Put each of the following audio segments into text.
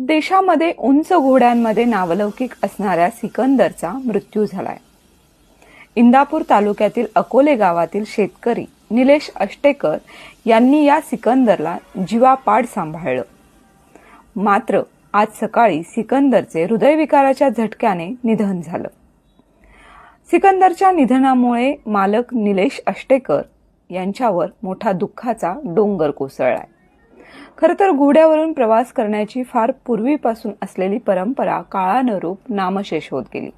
देशामध्ये उंच घोड्यांमध्ये नावलौकिक असणाऱ्या सिकंदरचा मृत्यू झालाय. इंदापूर तालुक्यातील अकोले गावातील शेतकरी निलेश अष्टेकर यांनी या सिकंदरला जीवापाड सांभाळलं. मात्र आज सकाळी सिकंदरचे हृदयविकाराच्या झटक्याने निधन झालं. सिकंदरच्या निधनामुळे मालक निलेश अष्टेकर यांच्यावर मोठा दुःखाचा डोंगर कोसळलाय. खरं तर घोड्यावरून प्रवास करण्याची फार पूर्वीपासून असलेली परंपरा काळानुरूप नामशेष होत गेली.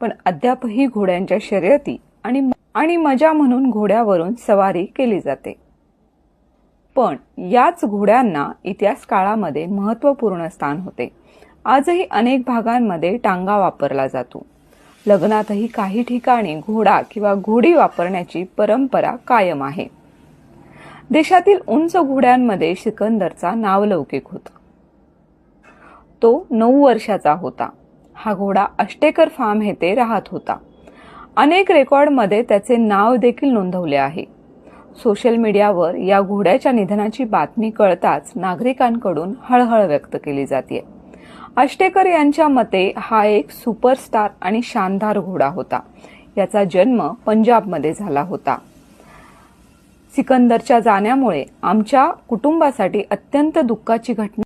पण अद्यापही घोड्यांच्या शर्यती आणि आणि मजा म्हणून घोड्यावरून सवारी केली जाते. पण याच घोड्यांना इतिहास काळामध्ये महत्त्वपूर्ण स्थान होते. आजही अनेक भागांमध्ये टांगा वापरला जातो. लग्नातही काही ठिकाणी घोडा किंवा घोडी वापरण्याची परंपरा कायम आहे. देशातील उंच घोड्यांमध्ये सिकंदरचा नावलौकिक होता. तो नऊ वर्षाचा होता. हा घोडा अष्टेकर फार्म येथे राहत होता. अनेक रेकॉर्डमध्ये त्याचे नाव देखील नोंदवले आहे. सोशल मीडियावर या घोड्याच्या निधनाची बातमी कळताच नागरिकांकडून हळहळ व्यक्त केली जाते. अष्टेकर यांच्या मते हा एक सुपरस्टार आणि शानदार घोडा होता. याचा जन्म पंजाबमध्ये झाला होता. सिकंदरच्या जाण्यामुळे आमच्या कुटुंबासाठी अत्यंत दुःखाची घटना